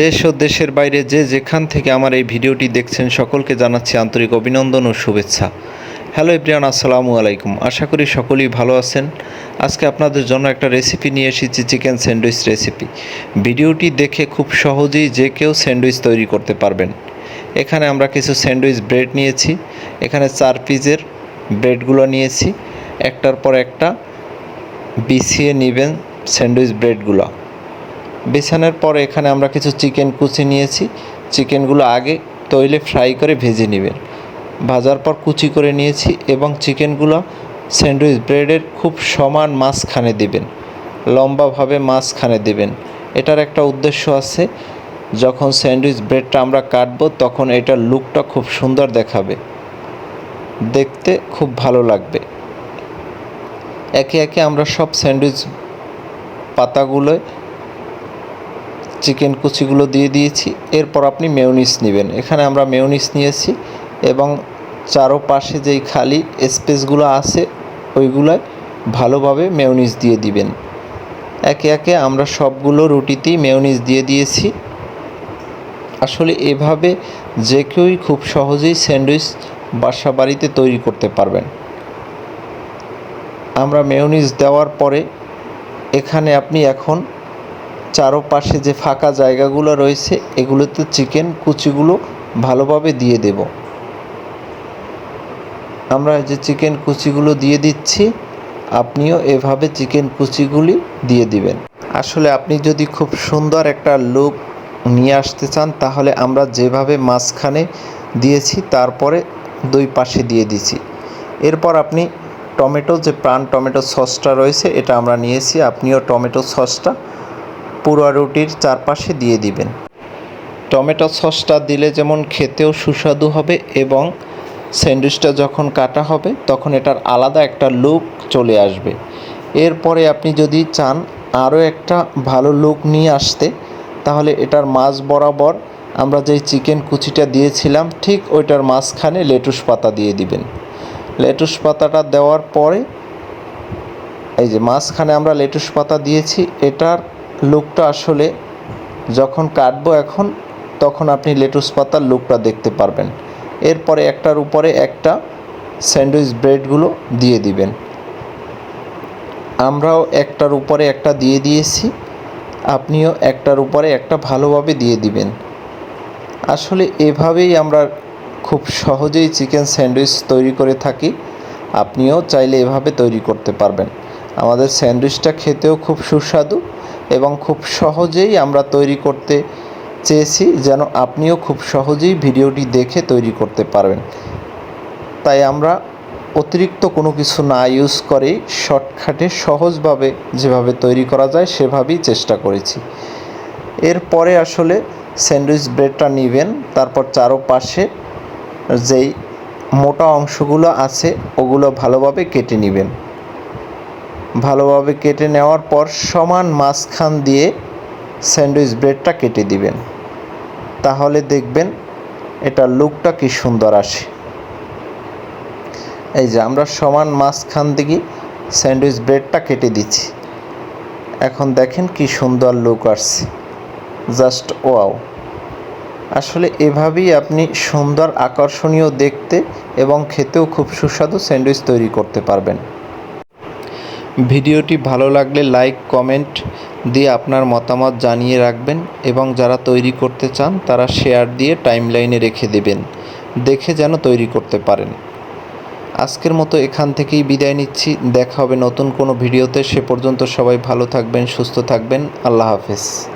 দেশ ও দেশের বাইরে যে যেখান থেকে আমার এই ভিডিওটি দেখছেন, সকলকে জানাচ্ছি আন্তরিক অভিনন্দন ও শুভেচ্ছা। হ্যালো এভরিওয়ান, আসসালামু আলাইকুম। আশা করি সকলেই ভালো আছেন। আজকে আপনাদের জন্য একটা রেসিপি নিয়ে এসেছি চিকেন স্যান্ডউইচ রেসিপি ভিডিওটি দেখে খুব সহজেই যে কেউ স্যান্ডউইচ তৈরি করতে পারবেন। এখানে আমরা কিছু স্যান্ডউইচ ব্রেড নিয়েছি। এখানে চার পিসের ব্রেডগুলো নিয়েছি। একটার পর একটা বিছিয়ে নেবেন স্যান্ডউইচ ব্রেডগুলো বেছানোর পর এখানে আমরা কিছু চিকেন কুচি নিয়েছি। চিকেনগুলো আগে তৈলে ফ্রাই করে ভেজে নেবেন। ভাজার পর কুচি করে নিয়েছি এবং চিকেনগুলো স্যান্ডউইচ ব্রেডের খুব সমান মাঝখানে দিবেন। লম্বাভাবে মাঝখানে দিবেন। এটার একটা উদ্দেশ্য আছে, যখন স্যান্ডউইচ ব্রেডটা আমরা কাটবো তখন এটার লুকটা খুব সুন্দর দেখাবে। দেখতে খুব ভালো লাগবে। একে একে আমরা সব স্যান্ডউইচ পাতাগুলোয় চিকেন কুচিগুলো দিয়ে দিয়েছি। এরপর আপনি মেয়নিস নেবেন। এখানে আমরা মেয়নিস নিয়েছি এবং চারোপাশে যেই খালি স্পেসগুলো আছে, ওইগুলোয় ভালোভাবে মেয়নিস দিয়ে দিবেন। একে একে আমরা সবগুলো রুটিতেই মেয়নিস দিয়ে দিয়েছি। আসলে এভাবে যে কেউই খুব সহজেই স্যান্ডউইচ বাসা বাড়িতে তৈরি করতে পারবেন। আমরা মেয়নিস দেওয়ার পরে এখানে আপনি এখন চারোপাশে যে ফাঁকা জায়গাগুলো রয়েছে, এগুলোতে চিকেন কুচিগুলো ভালোভাবে দিয়ে দেব। আমরা যে চিকেন কুচিগুলো দিয়ে দিচ্ছি, আপনিও এভাবে চিকেন কুচিগুলি দিয়ে দিবেন। আসলে আপনি যদি খুব সুন্দর একটা লুক নিয়ে আসতে চান, তাহলে আমরা যেভাবে মাঝখানে দিয়েছি, তারপরে দুই পাশে দিয়ে দিছি। এরপর আপনি টমেটো, যে প্রাণ টমেটো সসটা রয়েছে, এটা আমরা নিয়েছি, আপনিও টমেটো সসটা পুরো রুটির চারপাশে দিয়ে দিবেন। টমেটো সসটা দিলে যেমন খেতেও সুস্বাদু হবে এবং স্যান্ডউইচটা যখন কাটা হবে, তখন এটার আলাদা একটা লুক চলে আসবে। এরপরে আপনি যদি চান আরও একটা ভালো লুক নিয়ে আসতে, তাহলে এটার মাছ বরাবর আমরা যেই চিকেন কুচিটা দিয়েছিলাম, ঠিক ওইটার মাঝখানে লেটুস পাতা দিয়ে দিবেন। লেটুস পাতাটা দেওয়ার পরে, এই যে মাঝখানে আমরা লেটুস পাতা দিয়েছি, এটার লুকটা আসলে যখন কাটবো এখন, তখন আপনি লেটুস পাতার লুকটা দেখতে পারবেন। এরপরে একটার উপরে একটা স্যান্ডউইচ ব্রেডগুলো দিয়ে দিবেন। আমরাও একটার উপরে একটা দিয়ে দিয়েছি, আপনিও একটার উপরে একটা ভালোভাবে দিয়ে দিবেন। আসলে এভাবেই আমরা খুব সহজেই চিকেন স্যান্ডউইচ তৈরি করে থাকি। আপনিও চাইলে এভাবে তৈরি করতে পারবেন। আমাদের স্যান্ডউইচটা খেতেও খুব সুস্বাদু। এবং খুব সহজেই আমরা তৈরি করতে চেয়েছি যেন আপনিও খুব সহজেই ভিডিওটি দেখে তৈরি করতে পারবেন। তাই আমরা অতিরিক্ত কোনো কিছু না ইউজ করেই শর্টকাটে সহজভাবে যেভাবে তৈরি করা যায় সেভাবেই চেষ্টা করেছি। এরপরে আসলে স্যান্ডউইচ ব্রেডটা নেবেন, তারপর চারোপাশে যেই মোটা অংশগুলো আছে ওগুলো ভালোভাবে কেটে নেবেন। ভালোভাবে কেটে নেওয়ার পর সমান মাঝখান দিয়ে স্যান্ডউইচ ব্রেডটা কেটে দিবেন। তাহলে দেখবেন এটা লুকটা কি সুন্দর আসে। এই যে আমরা সমান মাঝখান দিকে স্যান্ডউইচ ব্রেডটা কেটে দিচ্ছি। এখন দেখেন কি সুন্দর লুক আসছে। Just wow. আসলে এভাবেই আপনি সুন্দর আকর্ষণীয় দেখতে এবং খেতেও খুব সুস্বাদু স্যান্ডউইচ তৈরি করতে পারবেন। ভিডিওটি ভালো লাগলে লাইক, কমেন্ট দিয়ে আপনার মতামত জানিয়ে রাখবেন এবং যারা তৈরি করতে চান তারা শেয়ার দিয়ে টাইমলাইনে রেখে দেবেন। দেখে যেন তৈরি করতে পারেন। আজকের মতো এখান থেকেই বিদায় নিচ্ছি। দেখা হবে নতুন কোনো ভিডিওতে। সে পর্যন্ত সবাই ভালো থাকবেন, সুস্থ থাকবেন। আল্লাহ হাফেজ।